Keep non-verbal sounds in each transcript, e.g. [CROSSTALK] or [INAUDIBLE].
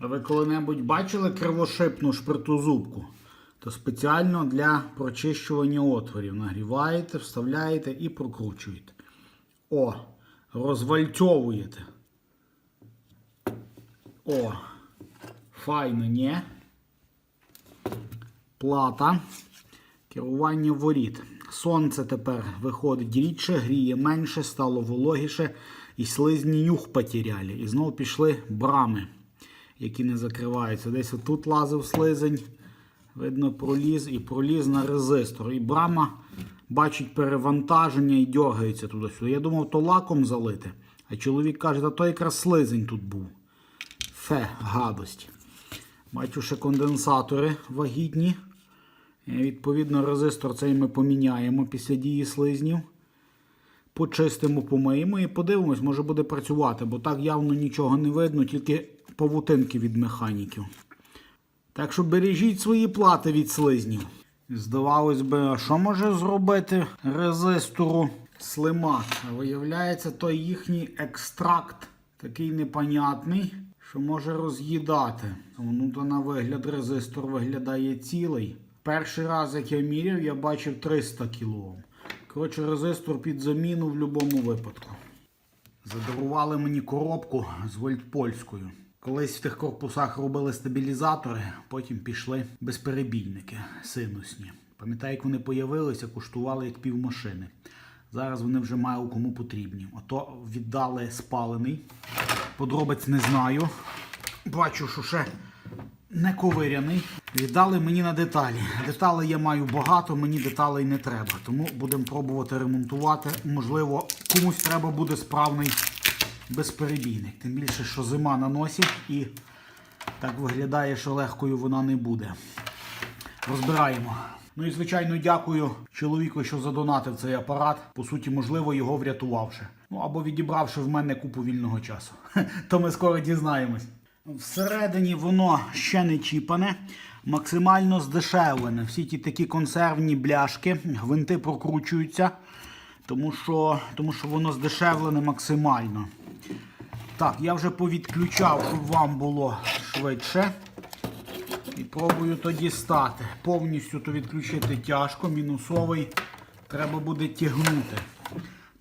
А ви коли-небудь бачили кривошипну шпиртозубку? То спеціально для прочищування отворів. Нагріваєте, вставляєте і прокручуєте. О, розвальцьовуєте. О, файно, ні? Плата. Керування воріт. Сонце тепер виходить рідше, гріє менше, стало вологіше, і слизні нюх потеряли. І знову пішли брами, які не закриваються. Десь отут лазив слизень. Видно, проліз і проліз на резистор. І брама бачить перевантаження і дергається туди-сюди. Я думав, то лаком залити. А чоловік каже, та то якраз слизень тут був. Фе, гадость. Бачу, ще конденсатори вагітні. І, Відповідно, резистор цей ми поміняємо після дії слизнів. Почистимо, помиємо і подивимось, може буде працювати, бо так явно нічого не видно, тільки павутинки від механіків. Так що бережіть свої плати від слизнів. Здавалось би, а що може зробити резистору слимак? Виявляється, той їхній екстракт такий непонятний, що може роз'їдати. Ну, то на вигляд резистор виглядає цілий. Перший раз, як я міряв, я бачив 300 кОм. Коротше, резистор під заміну в будь-якому випадку. Задарували мені коробку з вольтпольською. Колись в тих корпусах робили стабілізатори, потім пішли безперебійники синусні. Пам'ятаю, як вони появилися, коштували як півмашини. Зараз вони вже мало кому потрібні. Ото віддали спалений. Подробиць не знаю. Бачу, що ще не ковиряний. Віддали мені на деталі. Деталей я маю багато, мені деталей не треба. Тому будемо пробувати ремонтувати. Можливо, комусь треба буде справний безперебійник. Тим більше, що зима на носі і так виглядає, що легкою вона не буде. Розбираємо. Ну і звичайно дякую чоловіку, що задонатив цей апарат. По суті, можливо, його врятувавши. Ну або відібравши в мене купу вільного часу. [LAUGHS] То ми скоро дізнаємось. Всередині воно ще не чіпане, максимально здешевлене. Всі ті такі консервні бляшки, гвинти прокручуються, тому що, тому що воно здешевлене максимально. Так, я вже повідключав, щоб вам було швидше. І пробую тоді стати. Повністю то відключити тяжко, мінусовий треба буде тягнути.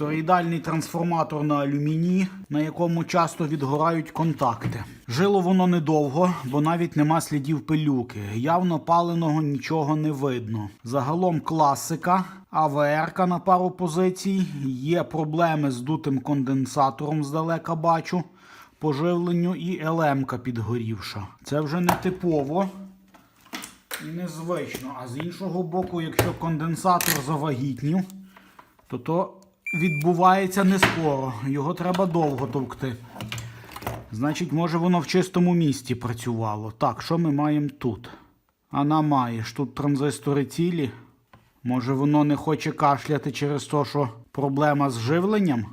Тороїдальний трансформатор на алюмінії, на якому часто відгорають контакти. Жило воно недовго, бо навіть нема слідів пилюки. Явно паленого нічого не видно. Загалом класика, АВР на пару позицій. Є проблеми з дутим конденсатором, здалека бачу. Поживленню і ЛМка підгорівша. Це вже не типово і незвично. А з іншого боку, якщо конденсатор завагітнів, то то відбувається не скоро. Його треба довго товкти. Значить, може воно в чистому місці працювало. Так, що ми маємо тут? Ана маєш. Тут транзистори цілі. Може воно не хоче кашляти через те, що проблема з живленням?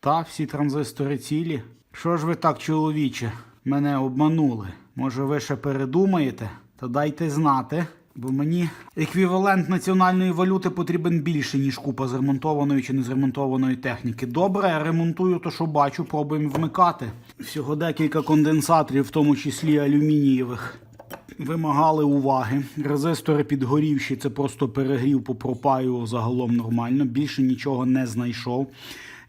Та, всі транзистори цілі. Що ж ви так, чоловіче, мене обманули? Може ви ще передумаєте? Та дайте знати. Бо мені еквівалент національної валюти потрібен більше, ніж купа зремонтованої чи незремонтованої техніки. Добре, ремонтую то, що бачу, пробуємо вмикати. Всього декілька конденсаторів, в тому числі алюмінієвих, вимагали уваги. Резистори підгорівші, це просто перегрів по пропаю загалом нормально. Більше нічого не знайшов.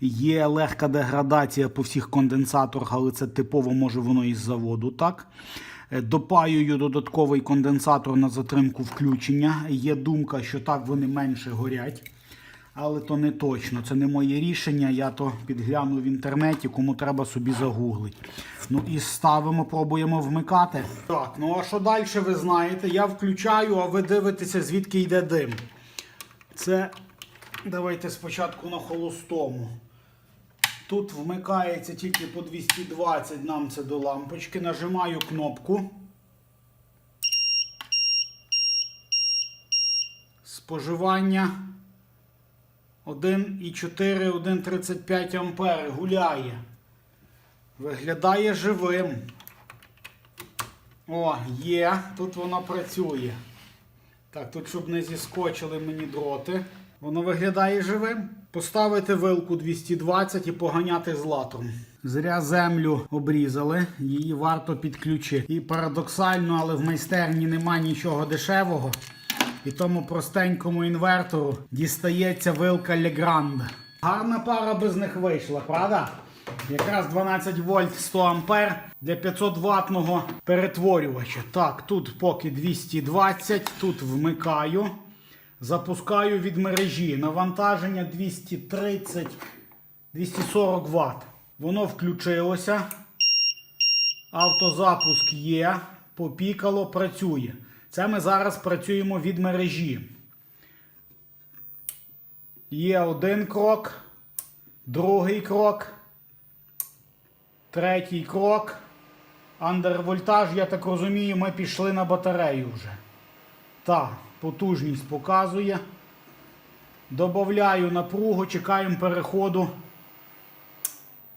Є легка деградація по всіх конденсаторах, але це типово може воно із заводу, так. Е, Допаюю додатковий конденсатор на затримку включення. Є думка, що так вони менше горять. Але то не точно, це не моє рішення. Я то підгляну в інтернеті, кому треба собі загуглить. Ну і ставимо, пробуємо вмикати. Так, ну а що далі ви знаєте? Я включаю, а ви дивитеся, звідки йде дим. Це давайте спочатку на холостому. Тут вмикається тільки по 220 нам це до лампочки. Нажимаю кнопку. Споживання 1,4, 1,35 ампери. Гуляє. Виглядає живим. О, є. Тут воно працює. Так, тут, щоб не зіскочили мені дроти. Воно виглядає живим. Поставити вилку 220 і поганяти з латром. Зря землю обрізали, її варто підключити. І парадоксально, але в майстерні нема нічого дешевого. І тому простенькому інвертору дістається вилка Legrand. Гарна пара без них вийшла, правда? Якраз 12 вольт 100 ампер для 500 ваттного перетворювача. Так, тут поки 220, тут вмикаю. Запускаю від мережі. Навантаження 230 240 Вт. Воно включилося. Автозапуск є. Попікало, працює. Це ми зараз працюємо від мережі. Є один крок, другий крок, третій крок. Андервольтаж, я так розумію, ми пішли на батарею вже. Так, потужність показує. Добавляю напругу, чекаємо переходу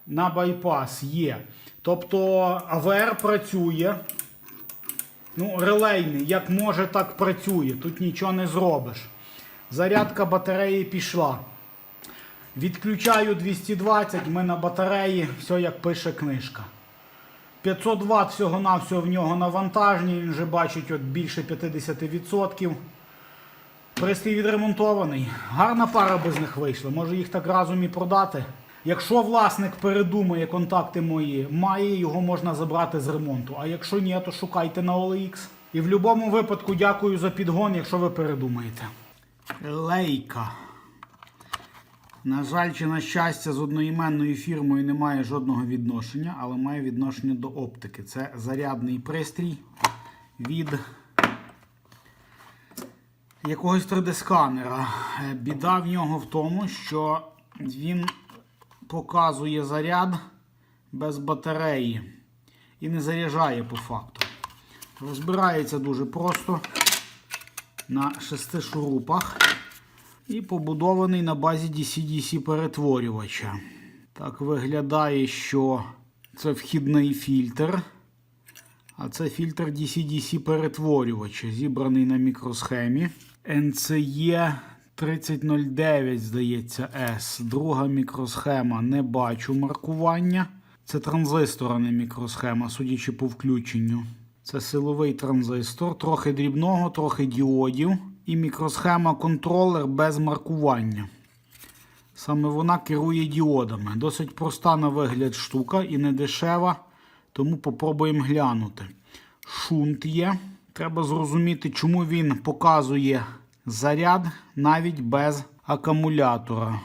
на байпас. Є. Тобто АВР працює. Ну, релейний, як може, так працює. Тут нічого не зробиш. Зарядка батареї пішла. Відключаю 220, ми на батареї, все як пише книжка. 500 Вт всього-навсього в нього навантаження, він вже бачить от більше 50%. Пристрій відремонтований. Гарна пара без них вийшла. Може їх так разом і продати. Якщо власник передумає контакти мої, має, його можна забрати з ремонту. А якщо ні, то шукайте на OLX. І в будь-якому випадку дякую за підгон, якщо ви передумаєте. Лейка. На жаль, чи на щастя, з одноіменною фірмою немає жодного відношення, але має відношення до оптики. Це зарядний пристрій від якогось 3D-сканера. Е, Біда в нього в тому, що він показує заряд без батареї і не заряджає по факту. Розбирається дуже просто на шести шурупах і побудований на базі DC-DC перетворювача. Так виглядає, що це вхідний фільтр. А це фільтр DC-DC перетворювача, зібраний на мікросхемі. NCE 3009, здається, S. Друга мікросхема не бачу маркування. Це транзистор, а не мікросхема, судячи по включенню. Це силовий транзистор, трохи дрібного, трохи діодів. І мікросхема контролер без маркування. Саме вона керує діодами. Досить проста на вигляд штука і не дешева, тому попробуємо глянути. Шунт є. Треба зрозуміти, чому він показує заряд навіть без акумулятора.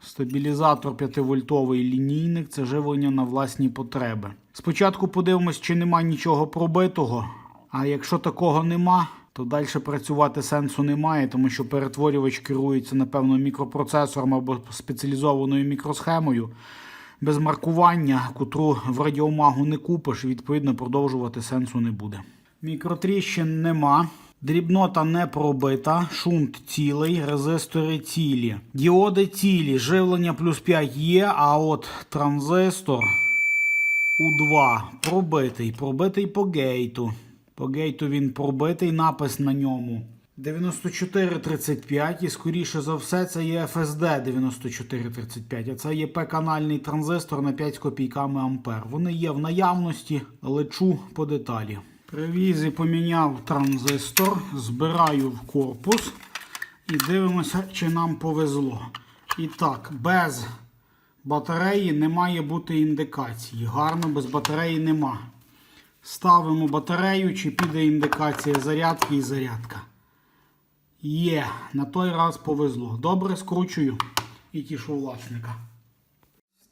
Стабілізатор 5-вольтовий лінійник це живлення на власні потреби. Спочатку подивимось, чи нема нічого пробитого. А якщо такого нема, то далі працювати сенсу немає, тому що перетворювач керується, напевно, мікропроцесором або спеціалізованою мікросхемою. Без маркування, котру в радіомагу не купиш, і відповідно продовжувати сенсу не буде. Мікротріщин нема. Дрібнота не пробита, шунт цілий, резистори цілі. Діоди цілі, живлення плюс 5 є, а от транзистор У2 пробитий. Пробитий по гейту. По гейту він пробитий, напис на ньому. 9435 і скоріше за все це є FSD 9435, а це є P-канальний транзистор на 5 з копійками ампер. Вони є в наявності, лечу по деталі. Привіз і поміняв транзистор, збираю в корпус і дивимося, чи нам повезло. І так, без батареї не має бути індикації. Гарно, без батареї нема. Ставимо батарею, чи піде індикація зарядки і зарядка. Є, на той раз повезло. Добре, скручую і тішу власника.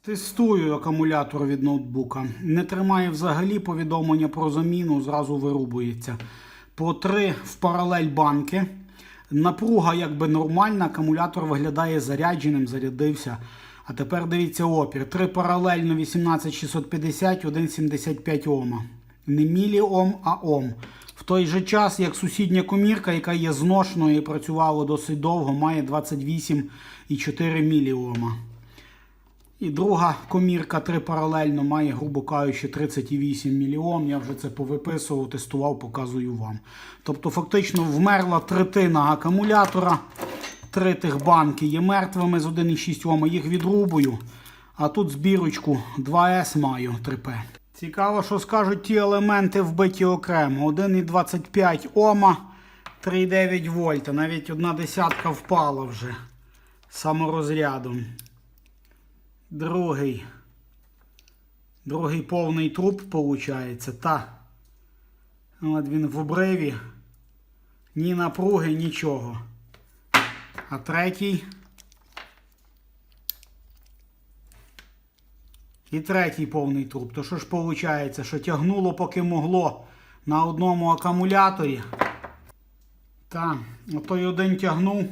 Тестую акумулятор від ноутбука. Не тримає взагалі повідомлення про заміну, зразу вирубується. По три в паралель банки. Напруга якби нормальна, акумулятор виглядає зарядженим, зарядився. А тепер дивіться опір. Три паралельно 18650, 1,75 Ома. Не міліом, а Ом. В той же час, як сусідня комірка, яка є зношеною і працювала досить довго, має 28,4 міліома. І друга комірка 3 паралельно має, грубо кажучи, 38 мільйон. Я вже це повиписував, тестував, показую вам. Тобто, фактично вмерла третина акумулятора. Три тих банки є мертвими з 1,6 Ома. Їх відрубую. А тут збірочку 2С маю 3П. Цікаво, що скажуть ті елементи вбиті окремо. 1,25 Ома, 3,9 вольта. Навіть одна десятка впала вже саморозрядом. Другий. Другий повний труп, виходить. Та. От він в обриві. Ні напруги, нічого. А третій. І третій повний труп. То що ж виходить, що тягнуло поки могло на одному акумуляторі. Та, той один тягнув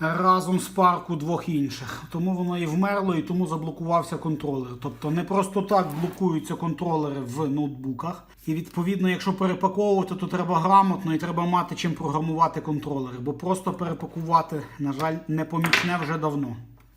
разом з парку двох інших. Тому воно і вмерло, і тому заблокувався контролер. Тобто не просто так блокуються контролери в ноутбуках. І відповідно, якщо перепаковувати, то треба грамотно і треба мати чим програмувати контролери. Бо просто перепакувати, на жаль, не помічне вже давно.